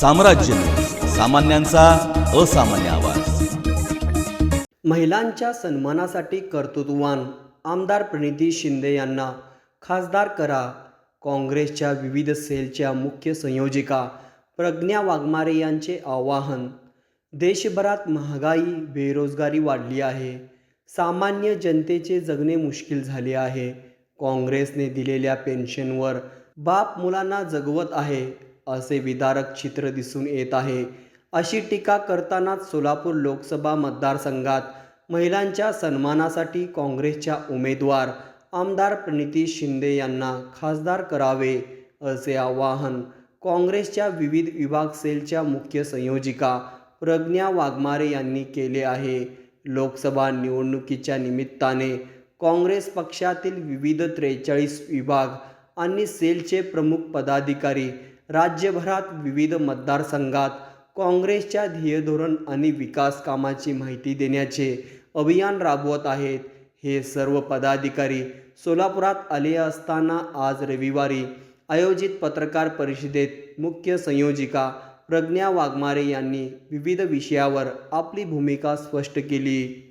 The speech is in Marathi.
साम्राज्य. सामान्यांचा असामान्य आवाज. महिलांच्या सन्मानासाठी कर्तृत्ववान आमदार प्रणिती शिंदे यांना खासदार करा. काँग्रेसच्या विविध सेलच्या मुख्य संयोजिका प्रज्ञा वाघमारे यांचे आवाहन. देशभरात महागाई बेरोजगारी वाढली आहे. सामान्य जनतेचे जगणे मुश्किल झाले आहे. काँग्रेसने दिलेल्या पेन्शनवर बाप मुलांना जगवत आहे. असे विदारक चित्र दिसून येत आहे. अशी टीका करतानाच सोलापूर लोकसभा मतदारसंघात महिलांच्या सन्मानासाठी काँग्रेसच्या उमेदवार आमदार प्रणिती शिंदे यांना खासदार करावे असे आवाहन काँग्रेसच्या विविध विभाग सेलच्या मुख्य संयोजिका प्रज्ञा वाघमारे यांनी केले आहे. लोकसभा निवडणुकीच्या निमित्ताने काँग्रेस पक्षातील विविध त्रेचाळीस विभाग आणि सेलचे प्रमुख पदाधिकारी राज्यभरात विविध मतदारसंघात काँग्रेसच्या ध्येयधोरण आणि विकास कामाची माहिती देण्याचे अभियान राबवत आहेत. हे सर्व पदाधिकारी सोलापुरात आले असताना आज रविवारी आयोजित पत्रकार परिषदेत मुख्य संयोजिका प्रज्ञा वाघमारे यांनी विविध विषयावर आपली भूमिका स्पष्ट केली.